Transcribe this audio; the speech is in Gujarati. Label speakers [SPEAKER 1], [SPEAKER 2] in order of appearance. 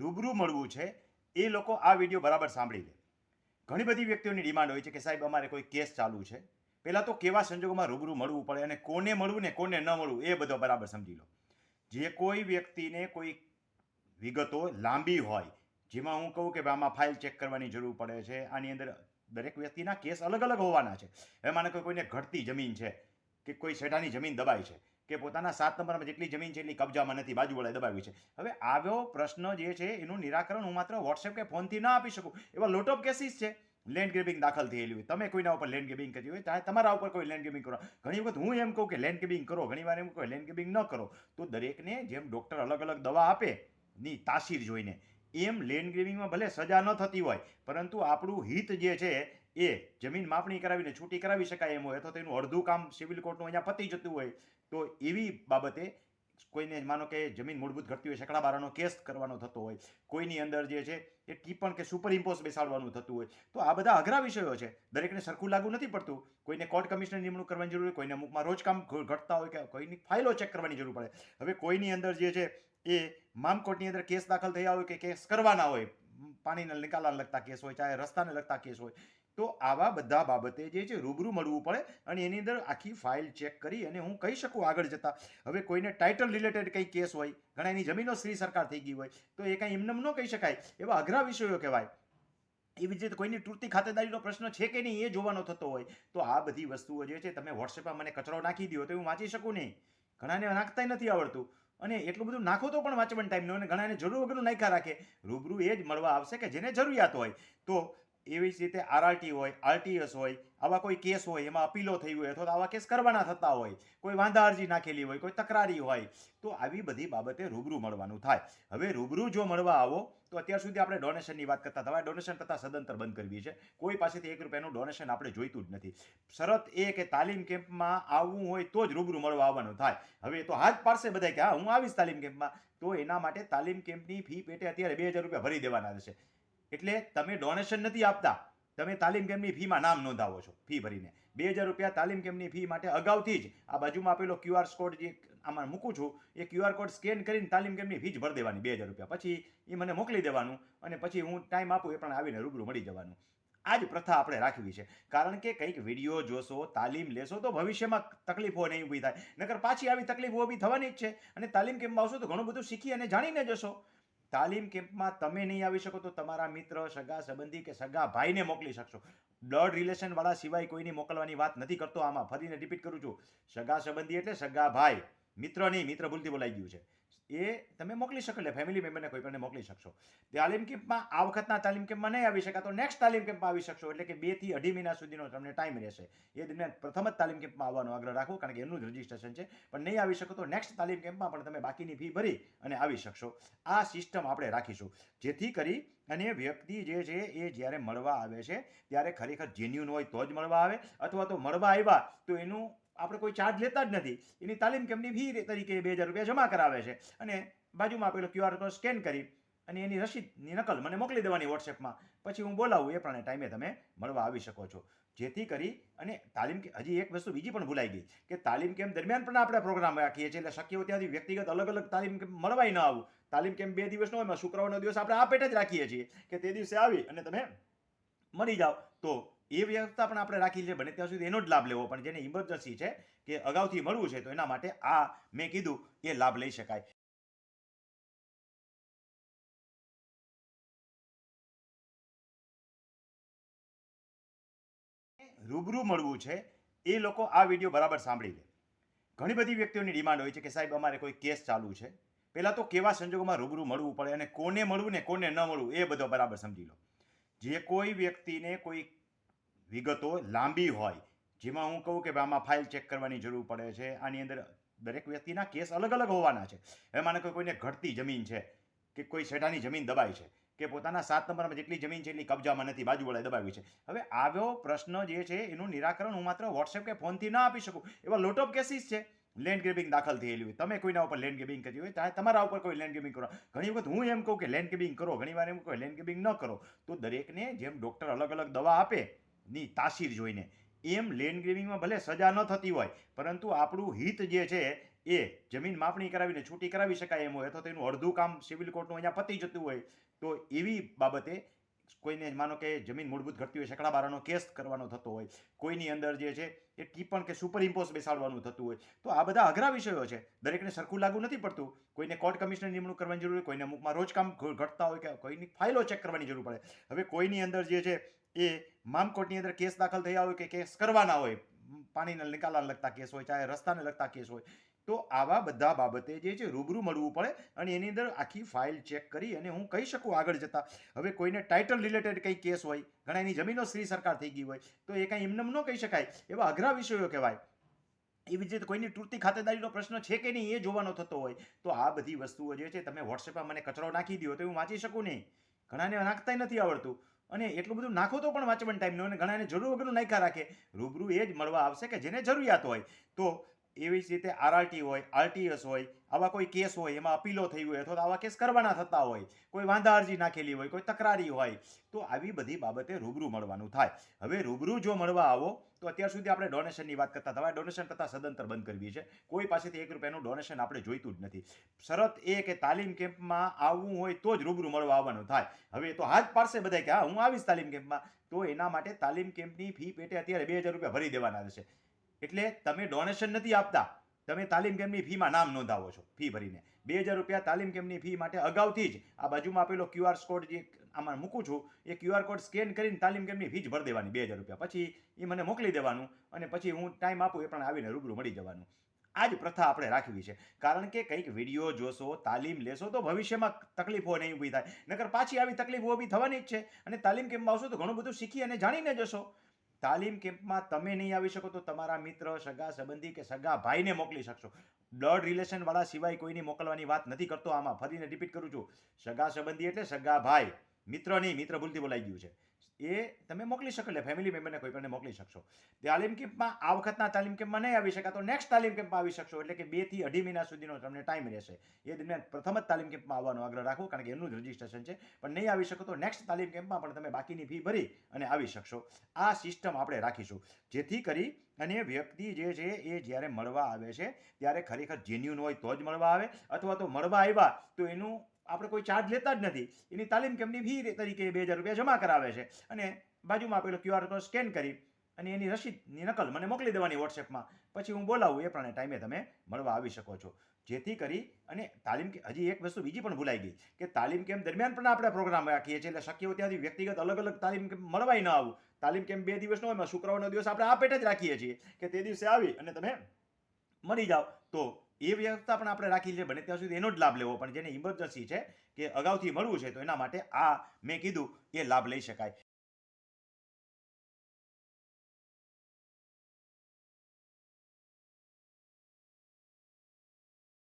[SPEAKER 1] રૂબરૂ મળવું છે, એ લોકો આ વીડિયો બરાબર સાંભળી લે. ઘણી બધી વ્યક્તિઓની ડિમાન્ડ હોય છે કે સાહેબ અમારે કોઈ કેસ ચાલુ છે. પહેલાં તો કેવા સંજોગોમાં રૂબરૂ મળવું પડે અને કોને મળવું ને કોને ન મળવું એ બધો બરાબર સમજી લો. જે કોઈ વ્યક્તિને કોઈ વિગતો લાંબી હોય, જેમાં હું કહું કે આમાં ફાઇલ ચેક કરવાની જરૂર પડે છે, આની અંદર દરેક વ્યક્તિના કેસ અલગ અલગ હોવાના છે. હવે માને કે કોઈને ઘટતી જમીન છે કે કોઈ શેઠાની જમીન દબાઈ છે. કે પોતાના સાત નંબરમાં જેટલી જમીન છે એટલી કબજામાં નથી બાજુવાળાએ દબાવી છે. હવે આવ્યો પ્રશ્ન જે છે, એનું નિરાકરણ હું માત્ર વોટ્સએપ કે ફોનથી ના આપી શકું, એવા લોટ ઓફ કેસીસ છે. લેન્ડ ગ્રેબિંગ દાખલ થયેલી હોય. તમે કોઈના ઉપર લેન્ડ ગ્રેબિંગ કરી હોય ત્યારે તમારા ઉપર કોઈ લેન્ડ ગ્રેબિંગ કરો. ઘણી વખત હું એમ કહું કે લેન્ડ ગ્રેબિંગ કરો, ઘણી વાર એમ કહું લેન્ડ ગ્રેબિંગ ન કરો. તો દરેકને જેમ ડૉક્ટર અલગ અલગ દવા આપે, ની તાસીર જોઈને, એમ લેન્ડ ગ્રેબિંગમાં ભલે સજા ન થતી હોય, પરંતુ આપણું હિત જે છે એ જમીન માપણી કરાવીને છૂટી કરાવી શકાય એમ હોય અથવા તો એનું અડધું કામ સિવિલ કોર્ટનું અહીંયા પતી જતું હોય, તો એવી બાબતે કોઈને માનો કે જમીન મૂળભૂત ઘટતી હોય શકડા બારાનો કેસ કરવાનો થતો હોય, કોઈની અંદર જે છે એ ટીપણ કે સુપર ઇમ્પોઝ બેસાડવાનું થતું હોય, તો આ બધા અઘરા વિષયો છે. દરેકને સરખું લાગુ નથી પડતું. કોઈને કોર્ટ કમિશનર નિમણૂક કરવાની જરૂર હોય, કોઈને અમુકમાં રોજ કામ ઘટતા હોય કે કોઈની ફાઇલો ચેક કરવાની જરૂર પડે. હવે કોઈની અંદર જે છે એ મામ કોર્ટની અંદર કેસ દાખલ થયા હોય કે કેસ કરવાના હોય, પાણીના નિકાલને લગતા કેસ હોય, ચાહે રસ્તાને લગતા કેસ હોય તો આવા બધા બાબતે જે છે રૂબરૂ મળવું પડે અને એની અંદર આખી ફાઇલ ચેક કરી અને હું કહી શકું આગળ જતા, હવે કોઈને ટાઇટલ રિલેટેડ કંઈ કેસ હોય, ઘણા એની જમીનો શ્રી સરકાર થઈ ગઈ હોય, તો એ કાંઈ એમને ન કહી શકાય, એવા અઘરા વિષયો કહેવાય. એવી જ રીતે કોઈની તૂટતી ખાતેદારીનો પ્રશ્ન છે કે નહીં એ જોવાનો થતો હોય, તો આ બધી વસ્તુઓ જે છે તમે વોટ્સએપમાં મને કચરો નાખી દો તો હું વાંચી શકું નહીં. ઘણાને નાખતાય નથી આવડતું. અને એટલું બધું નાખો તો પણ વાંચવાનું ટાઈમ ન અને ઘણાને જરૂર વગરનું નાખ્યા રાખે. રૂબરૂ એ જ મળવા આવશે કે જેને જરૂરિયાત હોય. તો એવી જ રીતે આરઆરટી હોય આરટીએસ હોય, આવા કોઈ કેસ હોય, એમાં અપીલો થઈ હોય અથવા આવા કેસ કરવાના થતા હોય, કોઈ વાંધા અરજી નાખેલી હોય, કોઈ તકરારી હોય, તો આવી બધી બાબતે રૂબરૂ મળવાનું થાય. હવે રૂબરૂ જો મળવા આવો, તો અત્યાર સુધી આપણે ડોનેશનની વાત કરતા હતા. ડોનેશન કરતાં સદંતર બંધ કરવી છે. કોઈ પાસેથી એક રૂપિયાનું ડોનેશન આપણે જોઈતું જ નથી. શરત એ કે તાલીમ કેમ્પમાં આવવું હોય તો જ રૂબરૂ મળવા આવવાનું થાય. હવે તો હાથ પાડશે બધા કે, હા, હું આવીશ તાલીમ કેમ્પમાં. તો એના માટે તાલીમ કેમ્પની ફી પેટે અત્યારે બે હજાર રૂપિયા ભરી દેવાના રહેશે. એટલે તમે ડોનેશન નથી આપતા. તમે તાલીમ કેમ્પની ફીમાં નામ નોંધાવો છો? ફી ભરીને. બે હજાર રૂપિયા તાલીમ કેમ્પની ફી માટે અગાઉથી જ આ બાજુમાં આપેલો ક્યુઆર કોડ જે આમાં મૂકું છું, એ ક્યુઆર કોડ સ્કેન કરીને તાલીમ કેમ્પની ફી જ ભરી દેવાની બે હજાર રૂપિયા. પછી એ મને મોકલી દેવાનું અને પછી હું ટાઈમ આપું એ પણ આવીને રૂબરૂ મળી જવાનું. આ જ પ્રથા આપણે રાખવી છે. કારણ કે કંઈક વીડિયો જોશો, તાલીમ લેશો તો ભવિષ્યમાં તકલીફો નહીં ઊભી થાય. નકર પાછી આવી તકલીફો ઊભી થવાની જ છે. અને તાલીમ કેમ્પમાં આવશો તો ઘણું બધું શીખી અને જાણીને જશો. તાલીમ કેમ્પમાં તમે નહીં આવી શકો તો તમારા મિત્ર, સગા, સંબંધી કે સગા ભાઈને મોકલી શકશો. બ્લડ રિલેશનવાળા સિવાય કોઈની મોકલવાની વાત નથી કરતો આમાં. ફરીને રિપીટ કરું છું. સગા સંબંધી એટલે સગા ભાઈ. મિત્ર નહીં, મિત્ર ભૂલથી બોલાઈ ગયું છે. એ તમે મોકલી શકો, એટલે ફેમિલી મેમ્બરને કોઈ પણ મોકલી શકશો. તાલીમ કેમ્પમાં આ વખતના તાલીમ કેમ્પમાં નહીં આવી શકા તો નેક્સ્ટ તાલીમ કેમ્પમાં આવી શકશો, એટલે કે બેથી અઢી મહિના સુધીનો તમને ટાઈમ રહેશે. એ દરમિયાન પ્રથમ જ તાલીમ કેમ્પમાં આવવાનો આગ્રહ રાખો, કારણ કે એનું જ રજીસ્ટ્રેશન છે. પણ નહીં આવી શકો તો નેક્સ્ટ તાલીમ કેમ્પમાં પણ તમે બાકીની ફી ભરી અને આવી શકશો. આ સિસ્ટમ આપણે રાખીશું. જેથી કરી અને વ્યક્તિ જે છે એ જ્યારે મળવા આવે છે, ત્યારે ખરેખર જેન્યુન હોય તો જ મળવા આવે, અથવા તો મળવા આવ્યા તો એનું આપણે કોઈ ચાર્જ લેતા જ નથી. એની તાલીમ કેમની ફી તરીકે બે હજાર રૂપિયા જમા કરાવે છે. અને બાજુમાં પેલો ક્યુઆર કોડ સ્કેન કરી અને એની રસીદની નકલ મને મોકલી દેવાની વોટ્સએપમાં પછી હું બોલાવું એ પ્રમાણે ટાઈમે તમે મળવા આવી શકો છો. જેથી કરી અને તાલીમ હજી એક વસ્તુ બીજી પણ ભૂલાઈ ગઈ કે તાલીમ કેમ્પ દરમિયાન પણ આપણે પ્રોગ્રામ રાખીએ છીએ. એટલે શક્ય હોય ત્યાંથી વ્યક્તિગત અલગ અલગ તાલીમ કેમ્પ મળવાય ન આવું. તાલીમ કેમ્પ બે દિવસનો હોય શુક્રવારનો દિવસ આપણે આ પેટે જ રાખીએ છીએ કે તે દિવસે આવી અને તમે મળી જાઓ. તો એ વ્યવસ્થા પણ આપણે રાખી છે. બને ત્યાં સુધી એનો જ લાભ લેવો. પણ જેને ઇમરજન્સી છે કે અગાઉથી મળવું છે તો એના માટે આ મેં કીધું એ લાભ લઈ શકાય. રૂબરૂ મળવું છે એ લોકો આ વીડિયો બરાબર સાંભળી લે. ઘણી બધી વ્યક્તિઓની ડિમાન્ડ હોય છે કે સાહેબ અમારે કોઈ કેસ ચાલુ છે. પહેલાં તો કેવા સંજોગોમાં રૂબરૂ મળવું પડે અને કોને મળવું ને કોને ન મળવું એ બધો બરાબર સમજી લો. જે કોઈ વ્યક્તિને કોઈ વિગતો લાંબી હોય, જેમાં હું કહું કે આમાં ફાઇલ ચેક કરવાની જરૂર પડે છે, આની અંદર દરેક વ્યક્તિના કેસ અલગ અલગ હોવાના છે. હવે માનો કે કોઈને ઘટતી જમીન છે કે કોઈ શેઠાની જમીન દબાઈ છે, કે પોતાના સાત નંબરમાં જેટલી જમીન છે એટલી કબજામાં નથી બાજુવાળાએ દબાવી છે. હવે આવ્યો પ્રશ્ન જે છે, એનું નિરાકરણ હું માત્ર વોટ્સએપ કે ફોનથી ના આપી શકું, એવા લોટ ઓફ કેસીસ છે. લેન્ડ ગ્રેબિંગ દાખલ થયેલી હોય. તમે કોઈના ઉપર લેન્ડ ગ્રેબિંગ કરી હોય, ચાહે તમારા ઉપર કોઈ લેન્ડ ગ્રેબિંગ કરો. ઘણી વખત હું એમ કહું કે લેન્ડ ગ્રેબિંગ કરો, ઘણી વાર એમ કહું લેન્ડ ગ્રેબિંગ ન કરો. તો દરેકને જેમ ડૉક્ટર અલગ અલગ દવા આપે, ની તાસીર જોઈને, એમ લેન્ડ ગ્રેબિંગમાં ભલે સજા ન થતી હોય, પરંતુ આપણું હિત જે છે, એ જમીન માપણી કરાવીને, છૂટી કરાવી શકાય એમ હોય, અથવા તો એનું અડધું કામ સિવિલ કોર્ટનું અહીંયા પતી જતું હોય, તો એવી બાબતે કોઈને માનો કે જમીન મૂળભૂત ઘટતી હોય શકડાબારાનો કેસ કરવાનો થતો હોય, કોઈની અંદર જે છે, એ ટીપણ કે સુપર ઇમ્પોઝ બેસાડવાનું થતું હોય. તો આ બધા અઘરા વિષયો છે. દરેકને સરખું લાગુ નથી પડતું. કોઈને કોર્ટ કમિશનર નિમણૂક કરવાની જરૂર હોય, કોઈને અમુકમાં રોજ કામ ઘટતા હોય કે કોઈની ફાઇલો ચેક કરવાની જરૂર પડે. હવે કોઈની અંદર જે છે, એ મામકોર્ટની અંદર કેસ દાખલ થયા હોય કે કેસ કરવાના હોય પાણીના નિકાલને લગતા કેસ હોય, ચાહે રસ્તાને લગતા કેસ હોય તો આવા બધા બાબતે જે છે રૂબરૂ મળવું પડે અને એની અંદર આખી ફાઇલ ચેક કરી અને હું કહી શકું આગળ જતા. હવે કોઈને ટાઇટલ રિલેટેડ કંઈ કેસ હોય, ઘણા એની જમીનો શ્રી સરકાર થઈ ગઈ હોય, તો એ કાંઈ એમને ન કહી શકાય. એવા અઘરા વિષયો કહેવાય. એવી જ રીતે કોઈની તૂટતી ખાતેદારીનો પ્રશ્ન છે કે નહીં એ જોવાનો થતો હોય. તો આ બધી વસ્તુઓ જે છે તમે વોટ્સએપમાં મને કચરો નાખી દો તો હું વાંચી શકું નહીં. ઘણાને નાખતાય નથી આવડતું. અને એટલું બધું નાખો તો પણ વાંચવાનું ટાઈમ ન અને ઘણાને જરૂર વગરનું નાખ્યા રાખે. રૂબરૂ એ જ મળવા આવશે કે જેને જરૂરિયાત હોય. તો એવી જ રીતે આરઆરટી હોય આરટીએસ હોય, આવા કોઈ કેસ હોય, એમાં અપીલો થઈ હોય અથવા આવા કેસ કરવાના થતા હોય, કોઈ વાંધા અરજી નાખેલી હોય, કોઈ તકરારી હોય, તો આવી બધી બાબતે રૂબરૂ મળવાનું થાય. હવે રૂબરૂ જો મળવા આવો, તો અત્યાર સુધી આપણે ડોનેશનની વાત કરતા હતા. ડોનેશન કરતાં સદંતર બંધ કરવી છે. કોઈ પાસેથી એક રૂપિયાનું ડોનેશન આપણે જોઈતું જ નથી. શરત એ કે તાલીમ કેમ્પમાં આવવું હોય તો જ રૂબરૂ મળવા આવવાનું થાય. હવે તો હાથ પાડશે બધા કે, હા, હું આવીશ તાલીમ કેમ્પમાં. તો એના માટે તાલીમ કેમ્પની ફી પેટે અત્યારે બે હજાર રૂપિયા ભરી દેવાના રહેશે. એટલે તમે ડોનેશન નથી આપતા. તમે તાલીમ કેમ્પની ફીમાં નામ નોંધાવો છો? ફી ભરીને. બે હજાર રૂપિયા તાલીમ કેમ્પની ફી માટે અગાઉથી જ આ બાજુમાં આપેલો ક્યુઆર કોડ જે આમાં મૂકું છું, એ ક્યુઆર કોડ સ્કેન કરીને તાલીમ કેમ્પની ફી જ ભરી દેવાની બે હજાર રૂપિયા. પછી એ મને મોકલી દેવાનું અને પછી હું ટાઈમ આપું એ પણ આવીને રૂબરૂ મળી જવાનું. આ જ પ્રથા આપણે રાખવી છે. કારણ કે કંઈક વીડિયો જોશો, તાલીમ લેશો તો ભવિષ્યમાં તકલીફો નહીં ઊભી થાય. નકર પાછી આવી તકલીફો ઊભી થવાની જ છે. અને તાલીમ કેમ્પમાં આવશો તો ઘણું બધું શીખી અને જાણીને જશો. તાલીમ કેમ્પમાં તમે નહીં આવી શકો તો તમારા મિત્ર, સગા, સંબંધી કે સગા ભાઈને મોકલી શકશો. બ્લડ રિલેશન વાળા સિવાય કોઈની મોકલવાની વાત નથી કરતો. આમાં ફરીને રિપીટ કરું છું. સગા સંબંધી એટલે સગા ભાઈ. મિત્ર નહીં, મિત્ર ભૂલથી બોલાઈ ગયું છે. એ તમે મોકલી શકો, એટલે ફેમિલી મેમ્બરને કોઈ પણ મોકલી શકશો. તાલીમ કેમ્પમાં આ વખતના તાલીમ કેમ્પમાં નહીં આવી શકા તો નેક્સ્ટ તાલીમ કેમ્પમાં આવી શકશો, એટલે કે બેથી અઢી મહિના સુધીનો તમને ટાઈમ રહેશે. એ દરમિયાન પ્રથમ જ તાલીમ કેમ્પમાં આવવાનો આગ્રહ રાખો, કારણ કે એનું જ રજીસ્ટ્રેશન છે. પણ નહીં આવી શકો તો નેક્સ્ટ તાલીમ કેમ્પમાં પણ તમે બાકીની ફી ભરી અને આવી શકશો. આ સિસ્ટમ આપણે રાખીશું. જેથી કરી અને વ્યક્તિ જે છે એ જ્યારે મળવા આવે છે, ત્યારે ખરેખર જેન્યુન હોય તો જ મળવા આવે, અથવા તો મળવા આવ્યા તો એનું આપણે કોઈ ચાર્જ લેતા જ નથી. એની તાલીમ કેમની ફી તરીકે બે હજાર રૂપિયા જમા કરાવે છે. અને બાજુમાં પેલો ક્યુઆર કોડ સ્કેન કરી અને એની રસીદની નકલ મને મોકલી દેવાની વોટ્સએપમાં પછી હું બોલાવું, એ પ્રમાણે ટાઈમે તમે મળવા આવી શકો છો. જેથી કરી અને તાલીમ કે, હજી એક વસ્તુ બીજી પણ ભૂલાઈ ગઈ, કે તાલીમ કેમ્પ દરમિયાન પણ આપણે પ્રોગ્રામ રાખીએ છીએ, એટલે શક્ય હોય ત્યાંથી વ્યક્તિગત અલગ અલગ તાલીમ કેમ્પ મળવાય ન આવું. તાલીમ કેમ્પ બે દિવસનો હોય શુક્રવારનો દિવસ આપણે આ પેટે જ રાખીએ છીએ, કે તે દિવસે આવી અને તમે મળી જાઓ. તો એ વ્યવસ્થા પણ આપણે રાખી છે. બને ત્યાં સુધી એનો જ લાભ લેવો. પણ જેને ઇમરજન્સી છે કે અગાઉથી મળવું છે તો એના માટે આ મેં કીધું એ લાભ લઈ શકાય.